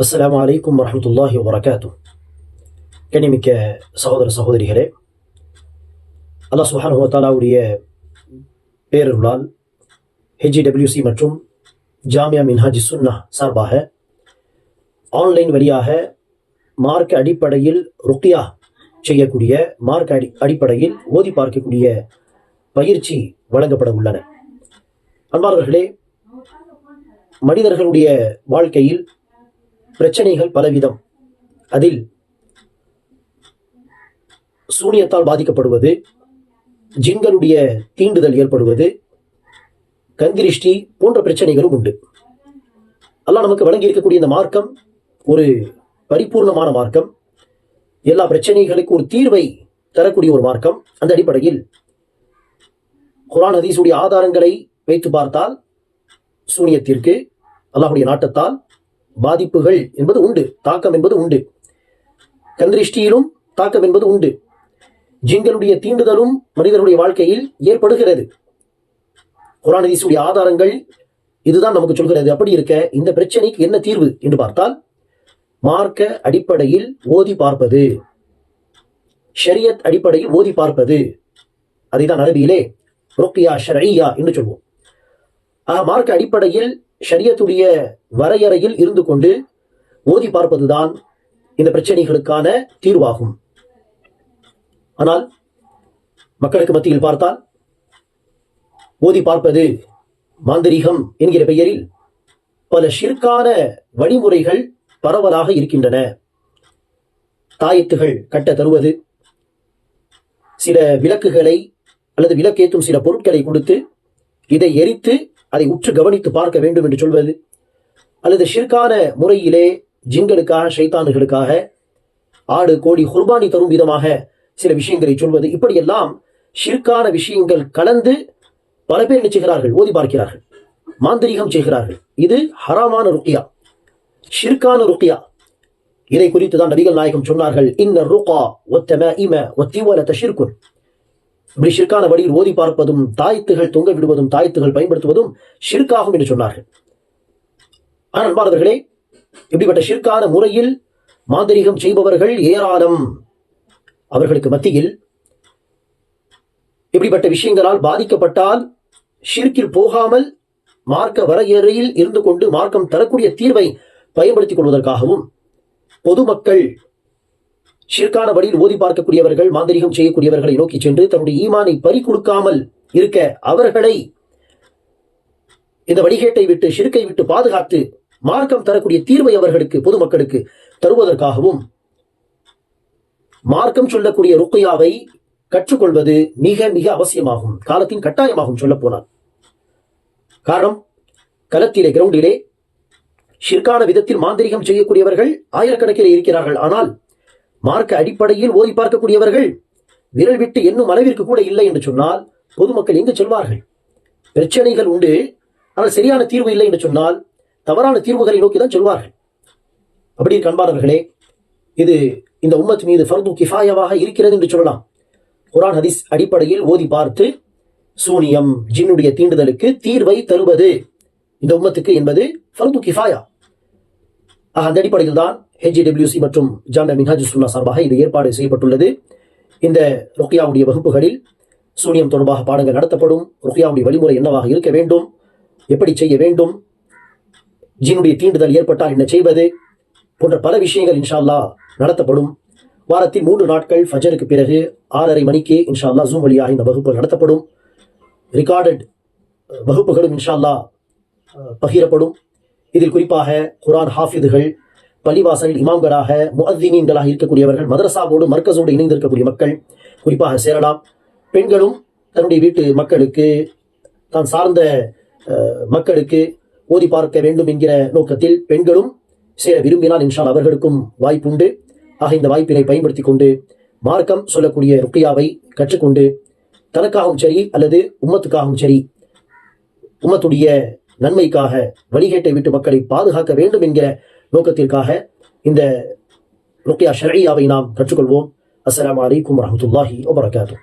அஸ்லாம் அலைக்கும் வரமத்துல்லாஹி வரகாத்து கண்ணிமிக்க சகோதர சகோதரிகளே அல்லா சுஹான் வ தஆலாவுடைய பேரருளால் ஹெச்டபிள்யூசி மற்றும் ஜாமியா மின்ஹாஜி சுன்னா சார்பாக ஆன்லைன் வழியாக மார்க்க அடிப்படையில் ருக்கியா செய்யக்கூடிய மார்க்க அடி அடிப்படையில் ஓதி பார்க்கக்கூடிய பயிற்சி வழங்கப்பட உள்ளன. அன்பார்களே மனிதர்களுடைய வாழ்க்கையில் பிரச்சனைகள் பலவிதம். அதில் சூனியத்தால் பாதிக்கப்படுவது ஜின்களுடைய தீண்டுதல் ஏற்படுவது கந்திரிஷ்டி போன்ற பிரச்சனைகளும் உண்டு. அல்லாஹ் நமக்கு வழங்கி இருக்கக்கூடிய இந்த மார்க்கம் ஒரு பரிபூர்ணமான மார்க்கம். எல்லா பிரச்சனைகளுக்கும் ஒரு தீர்வை தரக்கூடிய ஒரு மார்க்கம். அந்த அடிப்படையில் குரான் ஹதீஸுடைய ஆதாரங்களை வைத்து பார்த்தால் சூனியத்திற்கு அல்லாஹுடைய நாட்டத்தால் பாதிப்புகள் என்பது உண்டு தாக்கம் என்பது உண்டு. கந்திருஷ்டியிலும் தாக்கம் என்பது உண்டு. ஜின்களுடைய தீண்டுதலும் மனிதனுடைய வாழ்க்கையில் ஏற்படுகிறது. குரான் ஹதீஸுடைய ஆதாரங்கள் இதுதான் நமக்கு சொல்கிறது. அப்படி இருக்க இந்த பிரச்சனைக்கு என்ன தீர்வு என்று பார்த்தால் மார்க்க அடிப்படையில் ஓதி பார்ப்பது. ஷரியத் அடிப்படையில் ஓதி பார்ப்பது. அதைதான் அரபியிலே ரொக்கியா ஷரையா என்று சொல்வோம். மார்க்க அடிப்படையில் ஷரியத்துடைய வரையறையில் இருந்து கொண்டு ஓதி பார்ப்பதுதான் இந்த பிரச்சனைகளுக்கான தீர்வாகும். ஆனால் மக்களுக்கு மத்தியில் பார்த்தால் ஓதி பார்ப்பது மாந்திரீகம் என்கிற பெயரில் பல ஷிற்கான வழிமுறைகள் பரவலாக இருக்கின்றன. தாயத்துகள் கட்ட தருவது சில விளக்குகளை அல்லது விளக்கேற்றும் சில பொருட்களை கொடுத்து இதை எரித்து அதை உற்று கவனித்து பார்க்க வேண்டும் என்று சொல்வது? அல்லது ஷிர்கான முறையிலே ஜின்களுக்காக ஷைத்தானுகளுக்காக ஆடு கோடி குர்பானி தரும் விதமாக சில விஷயங்களை சொல்வது? இப்படியெல்லாம் ஷிர்கான விஷயங்கள் கலந்து பல பேர் என்ன செய்கிறார்கள்? ஓதி பார்க்கிறார்கள். மாந்திரிகம் செய்கிறார்கள். இது ஹராமான ருக்கியா. ஷிர்கான ருக்கியா. இதை குறித்து தான் நபிகள் நாயகம் சொன்னார்கள். இன்ன ருகா ஒத்தம இம ஒத்திவல தஷிர்குன் இப்படி ஷிர்கான வழியில் ஓதி பார்ப்பதும் தாய்த்துகள் தொங்க விடுவதும் தாய்த்துகள் பயன்படுத்துவதும் ஷிர்காகும் என்று சொன்னார்கள். ஆனால் அன்பானவர்களே இப்படிப்பட்ட ஷிர்கான முறையில் மாந்திரீகம் செய்பவர்கள் ஏராளம். அவர்களுக்கு மத்தியில் இப்படிப்பட்ட விஷயங்களால் பாதிக்கப்பட்டால் ஷிர்கில் போகாமல் மார்க்க வரையறையில் இருந்து கொண்டு மார்க்கம் தரக்கூடிய தீர்வை பயன்படுத்திக் கொள்வதற்காகவும் பொதுமக்கள் ஷிர்கான வழியில் ஓதி பார்க்கக்கூடியவர்கள் மாந்திரிகம் செய்யக்கூடியவர்களை நோக்கி சென்று தன்னுடைய ஈமானை பறி கொடுக்காமல் இருக்க அவர்களை இந்த வழிகேட்டை விட்டு ஷிர்கை விட்டு பாதுகாத்து மார்க்கம் தரக்கூடிய தீர்வை அவர்களுக்கு பொதுமக்களுக்கு தருவதற்காகவும் மார்க்கம் சொல்லக்கூடிய ருக்கையாவை கற்றுக்கொள்வது மிக மிக அவசியமாகும் காலத்தின் கட்டாயமாகும் சொல்ல போனால். காரணம் களத்திலே கிரவுண்டிலே ஷிர்கான விதத்தில் மாந்திரிகம் செய்யக்கூடியவர்கள் ஆயிரக்கணக்கில் இருக்கிறார்கள். ஆனால் மார்க்க அடிப்படையில் ஓதி பார்க்கக்கூடியவர்கள் விரல் விட்டு என்னும் அளவிற்கு கூட இல்லை என்று சொன்னால் பொதுமக்கள் எங்கு செல்வார்கள்? பிரச்சனைகள் உண்டு ஆனால் சரியான தீர்வு இல்லை என்று சொன்னால் தவறான தீர்வுகளை நோக்கி தான் செல்வார்கள். அப்படி கண்பானவர்களே இது இந்த உம்மத் மீது ஃபர்து கிஃபாயவாக இருக்கிறது என்று சொல்லலாம். குரான் ஹதீஸ் அடிப்படையில் ஓதி பார்த்து சூனியம் ஜின்னுடைய தீண்டுதலுக்கு தீர்வை தருவது இந்த உம்மத்துக்கு என்பது ஃபர்து கிஃபாயா. அந்த அடிப்படையில் தான் ஹெச்டபிள்யூசி மற்றும் ஜாமியா மின்ஹாஜ் சுல்லா சார்பாக இது ஏற்பாடு செய்யப்பட்டுள்ளது. இந்த ருக்கியாவுடைய வகுப்புகளில் சூனியம் தொடர்பாக பாடங்கள் நடத்தப்படும். ருக்கியாவுடைய வழிமுறை என்னவாக இருக்க வேண்டும்? எப்படி செய்ய வேண்டும்? ஜினுடைய தீண்டுதல் ஏற்பட்டால் என்ன செய்வது? போன்ற பல விஷயங்கள் இன்ஷால்லா நடத்தப்படும். வாரத்தில் மூன்று நாட்கள் ஃபஜருக்கு பிறகு ஆறரை மணிக்கு இன்ஷால்லா ஜூம் வழியாக இந்த வகுப்பு நடத்தப்படும். ரெக்கார்டட் வகுப்புகளும் இன்ஷால்லா பகிரப்படும். இதில் குறிப்பாக குரான் ஹாஃபிதுகள் பள்ளிவாசல் இமாம்களாக முஹத்தீன்களாக இருக்கக்கூடியவர்கள் மதரசாவோடு மர்க்கஸோடு இணைந்திருக்கக்கூடிய மக்கள் குறிப்பாக சேரலாம். பெண்களும் தன்னுடைய வீட்டு மக்களுக்கு தான் சார்ந்த மக்களுக்கு ஓதி பார்க்க வேண்டும் என்கிற நோக்கத்தில் பெண்களும் சேர விரும்பினால் என்றால் அவர்களுக்கும் வாய்ப்புண்டு. ஆக இந்த வாய்ப்பினை பயன்படுத்தி கொண்டு மார்க்கம் சொல்லக்கூடிய ருக்கியாவை கற்றுக்கொண்டு தனக்காகவும் சரி அல்லது உம்மத்துக்காகவும் சரி உம்மத்துடைய நன்மைக்காக வழிகேட்டை விட்டு மக்களை பாதுகாக்க வேண்டும் என்கிற நோக்கத்திற்காக இந்த ருக்கியா ஷரீயாவை நாம் கற்றுக்கொள்வோம். அஸ்லாம் வலைக்கும் வரமத்துல்லாஹி வபரகாத்தூ